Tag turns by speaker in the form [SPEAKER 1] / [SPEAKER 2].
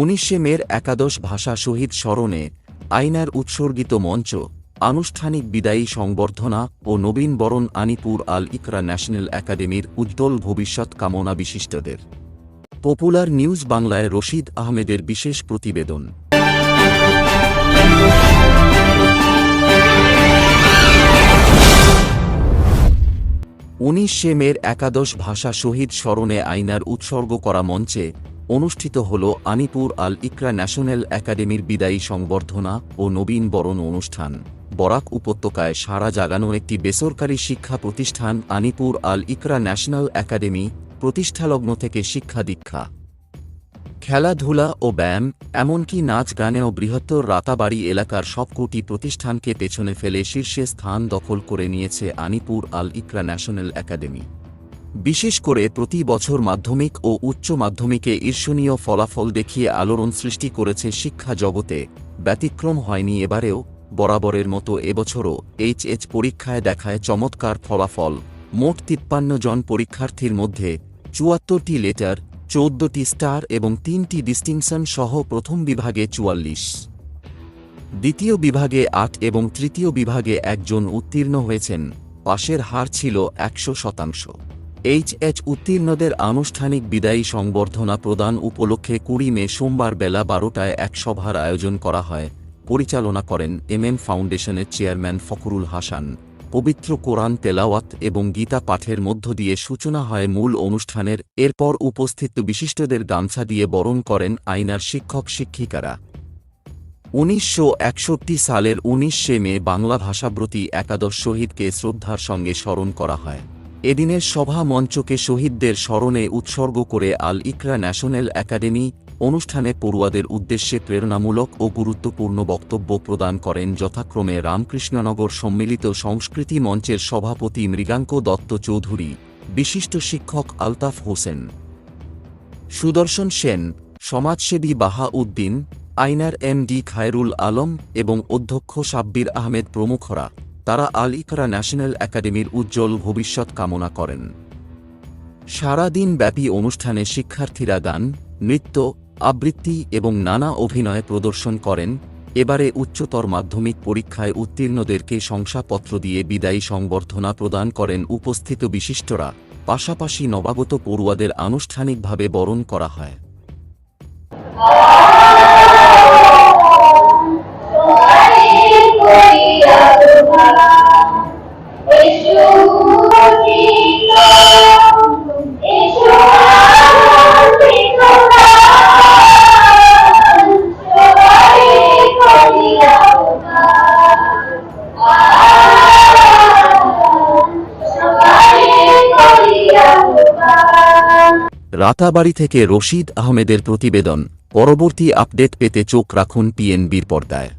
[SPEAKER 1] উনিশে মের একাদশ ভাষা শহীদ স্মরণে আইনার উৎসর্গিত মঞ্চ, আনুষ্ঠানিক বিদায়ী সংবর্ধনা ও নবীন বরণ আনিপুর আল ইকরা ন্যাশনাল একাডেমির উজ্জ্বল ভবিষ্যৎ কামনা বিশিষ্টদের। পপুলার নিউজ বাংলায় রশিদ আহমেদের বিশেষ প্রতিবেদন। উনিশে মের একাদশ ভাষা শহীদ স্মরণে আইনার উৎসর্গ করা মঞ্চে অনুষ্ঠিত হল আনিপুর আল ইকরা ন্যাশনাল একাডেমির বিদায়ী সংবর্ধনা ও নবীন বরণ অনুষ্ঠান। বরাক উপত্যকায় সারা জাগানো একটি বেসরকারি শিক্ষা প্রতিষ্ঠান আনিপুর আল ইকরা ন্যাশনাল একাডেমি প্রতিষ্ঠালগ্ন থেকে শিক্ষা দীক্ষা। খেলাধুলা ও ব্যায়াম, এমনকি নাচ গানেও বৃহত্তর রাতাবাড়ি এলাকার সবকটি প্রতিষ্ঠানকে পেছনে ফেলে শীর্ষে স্থান দখল করে নিয়েছে আনিপুর আল ইকরা ন্যাশনাল একাডেমি। বিশেষ করে প্রতি বছর মাধ্যমিক ও উচ্চ মাধ্যমিকে ঈর্ষণীয় ফলাফল দেখিয়ে আলোড়ন সৃষ্টি করেছে শিক্ষা জগতে। ব্যতিক্রম হয়নি এবারেও, বরাবরের মতো এবছরও এইচএচ পরীক্ষায় দেখায় চমৎকার ফলাফল। মোট তিপ্পান্ন জন পরীক্ষার্থীর মধ্যে চুয়াত্তরটি লেটার, চৌদ্দটি স্টার এবং তিনটি ডিস্টিংশন সহ প্রথম বিভাগে চুয়াল্লিশ। দ্বিতীয় বিভাগে আট এবং তৃতীয় বিভাগে একজন উত্তীর্ণ হয়েছেন। পাশের হার ছিল একশো শতাংশ। এইচএচ উত্তীর্ণদের আনুষ্ঠানিক বিদায়ী সংবর্ধনা প্রদান উপলক্ষে কুড়ি মে সোমবার বেলা বারোটায় এক সভার আয়োজন করা হয়। পরিচালনা করেন এমএম ফাউন্ডেশনের চেয়ারম্যান ফখরুল হাসান। পবিত্র কোরআন তেলাওয়াত এবং গীতা পাঠের মধ্য দিয়ে সূচনা হয় মূল অনুষ্ঠানের। এরপর উপস্থিত বিশিষ্টদের গামছা দিয়ে বরণ করেন আইনার শিক্ষক শিক্ষিকারা। উনিশশো একষট্টি সালের উনিশে মে বাংলা ভাষাব্রতী একাদশ শহীদকে শ্রদ্ধার সঙ্গে স্মরণ করা হয়। এদিনের সভা মঞ্চকে শহীদদের স্মরণে উৎসর্গ করে আল ইকরা ন্যাশনাল একাডেমি অনুষ্ঠানে পড়ুয়াদের উদ্দেশ্যে প্রেরণামূলক ও গুরুত্বপূর্ণ বক্তব্য প্রদান করেন যথাক্রমে রামকৃষ্ণনগর সম্মিলিত সংস্কৃতি মঞ্চের সভাপতি মৃগাঙ্ক দত্ত চৌধুরী, বিশিষ্ট শিক্ষক আলতাফ হোসেন, সুদর্শন সেন, সমাজসেবী বাহা উদ্দিন আইনার এম ডি খায়রুল আলম এবং অধ্যক্ষ সাব্বির আহমেদ প্রমুখরা। তারা আল ইকরা ন্যাশনাল একাডেমির উজ্জ্বল ভবিষ্যৎ কামনা করেন। সারাদিন ব্যাপী অনুষ্ঠানে শিক্ষার্থীরা গান, নৃত্য, আবৃত্তি এবং নানা অভিনয় প্রদর্শন করেন। এবারে উচ্চতর মাধ্যমিক পরীক্ষায় উত্তীর্ণদেরকে শংসাপত্র দিয়ে বিদায়ী সংবর্ধনা প্রদান করেন উপস্থিত বিশিষ্টরা। পাশাপাশি নবাগত পড়ুয়াদের আনুষ্ঠানিকভাবে বরণ করা হয়। রাতাবাড়ি থেকে রশিদ আহমেদের প্রতিবেদন। পরবর্তী আপডেট পেতে চোখ রাখুন পিএনবির পর্দায়।